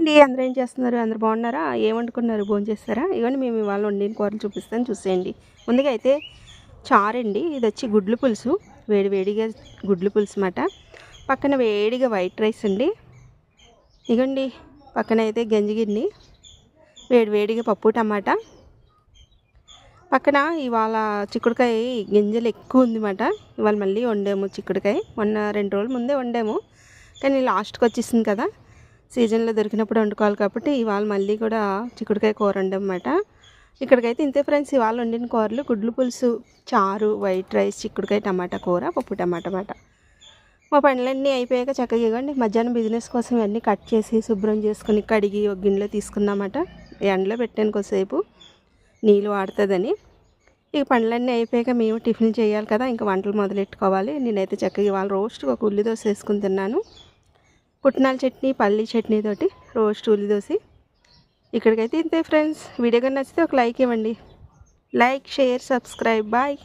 అండి అందరూ ఏం చేస్తున్నారు? అందరు బాగున్నారా? ఏం వండుకున్నారు? భోజనం చేస్తారా? ఇవన్నీ మేము ఇవాళ వండిన కూరలు చూపిస్తాను చూసేయండి. ముందుగా అయితే చారండి ఇది వచ్చి గుడ్లు పులుసు వేడి వేడిగా గుడ్లు పులుసు అన్నమాట. పక్కన వేడిగా వైట్ రైస్ అండి. ఇగోండి పక్కన అయితే గంజిగిన్ని వేడి వేడిగా పప్పు టమాటా. పక్కన ఇవాళ చిక్కుడుకాయ గింజలు ఎక్కువ ఉందన్నమాట ఇవాళ మళ్ళీ వండాము చిక్కుడుకాయ. మొన్న రెండు రోజుల ముందే వండాము. కానీ లాస్ట్కి వచ్చేసింది కదా. సీజన్లో దొరికినప్పుడు వండుకోవాలి కాబట్టి ఇవాళ మళ్ళీ కూడా చిక్కుడుకాయ కూర వండమాట ఇక్కడికైతే ఇంతే ఫ్రెండ్స్ ఇవాళ వండిన కూరలు గుడ్లు పులుసు చారు వైట్ రైస్ చిక్కుడుకాయ టమాటా కూర పప్పు టమాటా మాట. మా పనులన్నీ అయిపోయాక చక్కగా ఇవ్వండి. మధ్యాహ్నం బిజినెస్ కోసం ఇవన్నీ కట్ చేసి శుభ్రం చేసుకుని కడిగి ఒక గిన్నెలో తీసుకున్నామాట. ఎండలో పెట్టాను కొద్దిసేపు. నీళ్ళు వాడుతుందని. ఇక పనులన్నీ అయిపోయాక మేము టిఫిన్ చేయాలి కదా ఇంకా వంటలు మొదలెట్టుకోవాలి. నేనైతే చక్కగా ఇవాళ రోస్ట్ ఒక ఉల్లి దోశ వేసుకుని తిన్నాను. పుట్నాల చట్నీ పల్లి చట్నీ తోటి రోస్ట్ ఉల్లి దోశ. ఇక్కడికైతే ఇంతే ఫ్రెండ్స్ వీడియో కానీ నచ్చితే ఒక లైక్ ఇవ్వండి. Like share subscribe bye